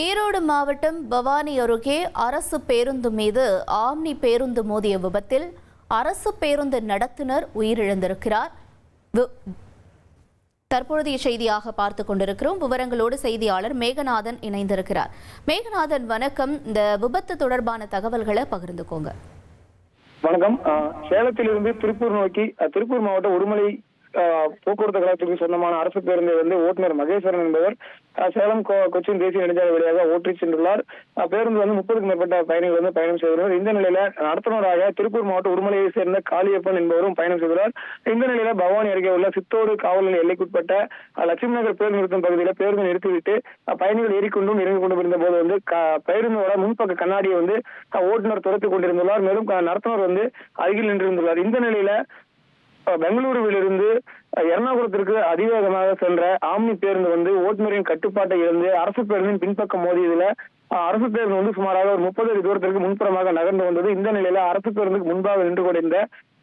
ஈரோடு மாவட்டம் பவானி அருகே அரசு பேருந்து மீது ஆம்னி பேருந்து மோதிய விபத்தில் அரசு பேருந்து நடத்துனர் உயிரிழந்திருக்கிறார். தற்பொழுதைய செய்தியாக பார்த்து கொண்டிருக்கிறோம். விவரங்களோடு செய்தியாளர் மேகநாதன் இணைந்திருக்கிறார். மேகநாதன் வணக்கம். இந்த விபத்து தொடர்பான தகவல்களை பகிர்ந்துக்கோங்க. வணக்கம். சேலத்திலிருந்து திருப்பூர் நோக்கி திருப்பூர் மாவட்டம் உடுமலை போக்குவரத்து கழகத்துக்கு சொந்தமான அரசு பேருந்தை வந்து ஓட்டுநர் மகேஸ்வரன் என்பவர் சேலம் கொ- கொச்சின் தேசிய நெடுஞ்சாலை வழியாக ஓட்டிச் சென்றுள்ளார். பேருந்து வந்து முப்பதுக்கும் மேற்பட்ட பயணிகள் வந்து பயணம் செய்துள்ளனர் இந்த நிலையில நடத்துனராக திருப்பூர் மாவட்ட உடுமலையை சேர்ந்த காளியப்பன் என்பவரும் பயணம் செய்துள்ளார் இந்த நிலையில பவானி அருகே உள்ள சித்தோடு காவல் நிலைய எல்லைக்குட்பட்ட லட்சுமி நகர் பேருந்து நிறுத்தம் பகுதியில் பேருந்து நிறுத்திவிட்டு பயணிகள் ஏறிக்கொண்டும் இறங்கிக் கொண்டும் இருந்த போது வந்து பேருந்தோட முன்பக்க கண்ணாடியை வந்து ஓட்டுநர் துரத்துக் கொண்டிருந்துள்ளார். மேலும் நடத்துனர் வந்து அருகில் நின்றிருந்துள்ளார். இந்த நிலையில பெங்களூருவிலிருந்து எர்ணாகுளத்திற்கு அதிவேகமாக சென்ற ஆம்னி பேருந்து வந்து ஓட்டுநரின் கட்டுப்பாட்டை இழந்து அரசு பேருந்தின் பின்பக்கம் மோதியதுல அஹ், அரசு பேருந்து வந்து சுமாராக ஒரு முப்பது அடி தூரத்திற்கு முன்புறமாக நகர்ந்து வந்தது. இந்த நிலையில அரசு பேருந்துக்கு முன்பாக நின்று கொண்டிருந்த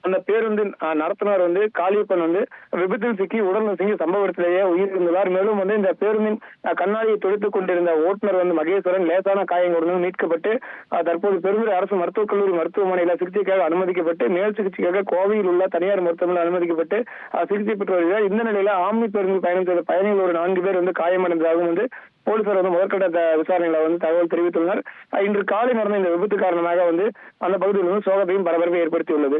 அந்த பேருந்து நடத்துனர் வந்து காளியப்பன் வந்து விபத்தில் சிக்கி உடல் நசுங்கி சம்பவ இடத்திலேயே உயிரிழந்துள்ளார். மேலும் வந்து இந்த பேருந்தின் கண்ணாடியை துடைத்துக் கொண்டிருந்த ஓட்டுநர் வந்து மகேஸ்வரன் லேசான காயங்களுடன் மீட்கப்பட்டு தற்போது பெருந்துறை அரசு மருத்துவக் கல்லூரி மருத்துவமனையில சிகிச்சைக்காக அனுமதிக்கப்பட்டு மேல் சிகிச்சைக்காக கோவையில் உள்ள தனியார் மருத்துவமனையில் அனுமதிக்கப்பட்டு சிகிச்சை பெற்று வருகிறார். இந்த நிலையில ஆம்னி பேருந்து பயணம் செய்த பயணிகள் ஒரு நான்கு பேர் வந்து காயமடைந்ததாகவும் வந்து போலீசார் வந்து முதற்கட்ட விசாரணைகளை வந்து தகவல் தெரிவித்துள்ளனர். இன்று காலை நடந்த இந்த விபத்து காரணமாக வந்து அந்த பகுதியில் வந்து சோகத்தையும் பரபரப்பை ஏற்படுத்தியுள்ளது.